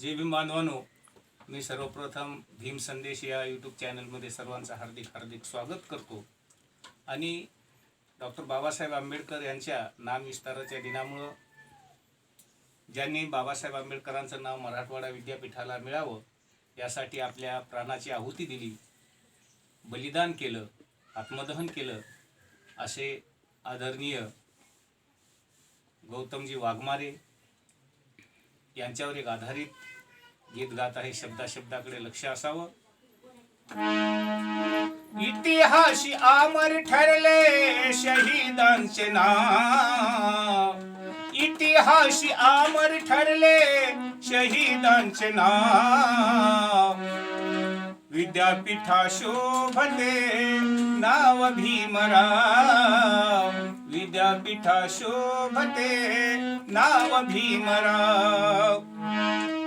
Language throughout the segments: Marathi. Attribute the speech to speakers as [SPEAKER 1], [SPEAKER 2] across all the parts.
[SPEAKER 1] जे भीम बांधवानो मी सर्वप्रथम भीम संदेश या यूट्यूब चॅनलमध्ये सर्वांचं हार्दिक हार्दिक स्वागत करतो. आणि डॉक्टर बाबासाहेब आंबेडकर यांच्या नामविस्ताराच्या दिनामुळं ज्यांनी बाबासाहेब आंबेडकरांचं नाव मराठवाडा विद्यापीठाला मिळावं यासाठी आपल्या प्राणाची आहुती दिली बलिदान केलं आत्मदहन केलं असे आदरणीय गौतमजी वाघमारे यांच्यावर एक आधारित गीत गात आहे. शब्दाशब्दाकडे लक्ष असावं. इतिहासी आमर ठरले शहीदांचे नाव. इतिहासी आमर ठरले शहीदांचे नाव. विद्यापीठा शोभते नाव भीमराव विद्यापीठा शोभते नाव भीमराव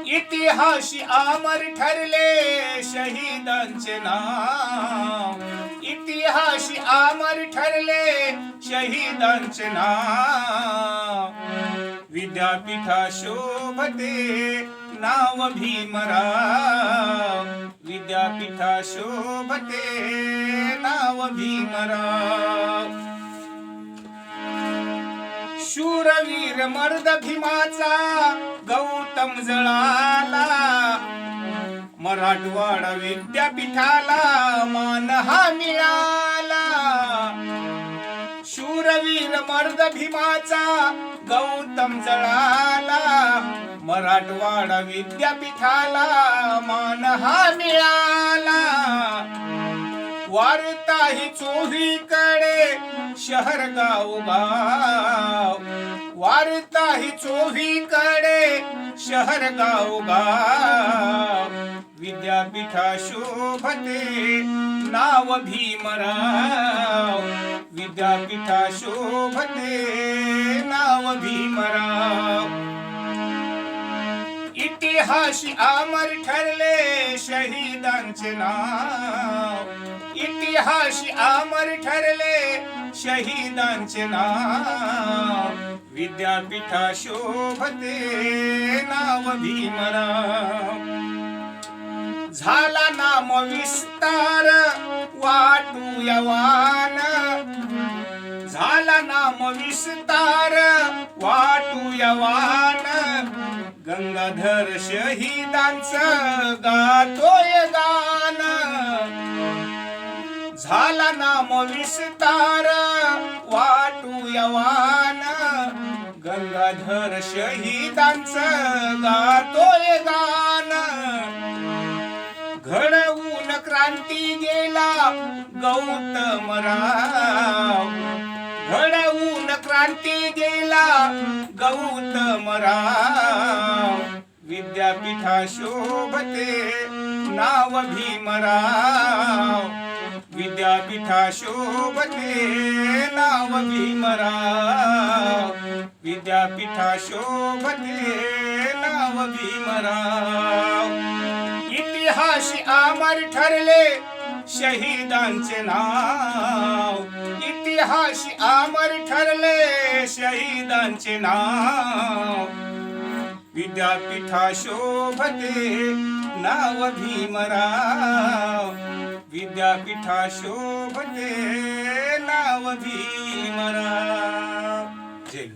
[SPEAKER 1] इतिहासी आमर ठरले शहीदांचे नाव। इतिहासी आमर ठरले शहीदांचे नाव। विद्यापीठा शोभते नाव भीमराव। विद्यापीठा शोभते नाव भीमराव। शूरवीर मर्द भीमाचा गौतम जळाला। मराठवाडा विद्यापीठाला मान हा अर्ध भीमाचा गौतम जळाला मराठवाडा विद्यापीठाला मान हा मिळाला. वार्ता ही चोहीकडे शहर गाव. गाव वार्ता ही चोहीकडे शहर गाव. गाव विद्यापीठा शोभते नाव भीमराव. विद्यापीठा शोभते नाव भीमराव इतिहासी आमर ठरले शहीदांचे नाव. इतिहासी आमर ठरले शहीदांचे नाव. विद्यापीठा शोभते नाव भीमराव झाला नाम विस्तार वाटू यवान विस्तार वाटू यवान गंगाधर शहीदांचं गातोय गान झाला नाम विस्तार वाटूयवान गंगाधर शहीदांचं गातोय गान घडवून क्रांती गेला गौतम राव. घडवून क्रांती गेला गौतम राव. विद्यापीठा शोभते नाव भीमराव विद्यापीठा शोभते नाव भीमराव विद्यापीठा शोभते नाव भीमराव इतिहास आमर ठरले शहीदांचे नाव. इतिहासी आमर ठरले शहीदांचे नाव. विद्यापीठा शोभते नाव भीमराव विद्यापीठा शोभते नाव भीमराव जय